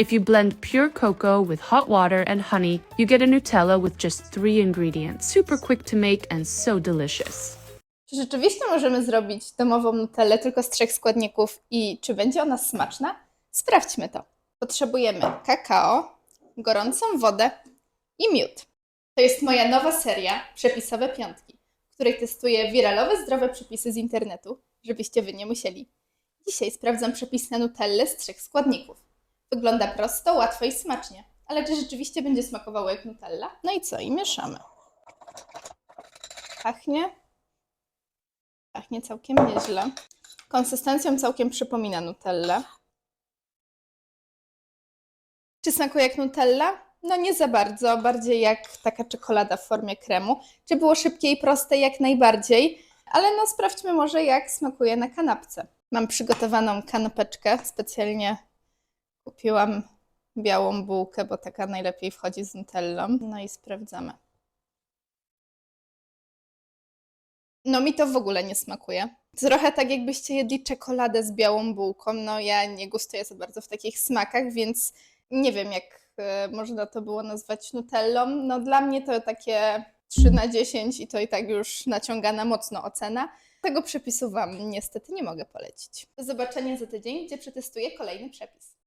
If you blend pure cocoa with hot water and honey, you get a Nutella with just three ingredients. Super quick to make and so delicious. Czy rzeczywiście możemy zrobić domową nutellę tylko z trzech składników i czy będzie ona smaczna? Sprawdźmy to. Potrzebujemy kakao, gorącą wodę i miód. To jest moja nowa seria Przepisowe Piątki, w której testuję wiralowe zdrowe przepisy z internetu, żebyście wy nie musieli. Dzisiaj sprawdzam przepis na nutellę z trzech składników. Wygląda prosto, łatwo i smacznie, ale czy rzeczywiście będzie smakowało jak nutella? No i co? I mieszamy. Pachnie Pachnie całkiem nieźle. Konsystencją całkiem przypomina Nutellę. Czy smakuje jak Nutella? No nie za bardzo, bardziej jak taka czekolada w formie kremu. Czy było szybkie i proste? Jak najbardziej. Ale no sprawdźmy może jak smakuje na kanapce. Mam przygotowaną kanapeczkę, specjalnie kupiłam białą bułkę, bo taka najlepiej wchodzi z Nutellą. No i sprawdzamy. No mi to w ogóle nie smakuje. Trochę tak jakbyście jedli czekoladę z białą bułką. No ja nie gustuję za bardzo w takich smakach, więc nie wiem jak e, można to było nazwać nutellą. No dla mnie to takie 3 na 10 i to i tak już naciągana mocno ocena. Tego przepisu Wam niestety nie mogę polecić. Do zobaczenia za tydzień, gdzie przetestuję kolejny przepis.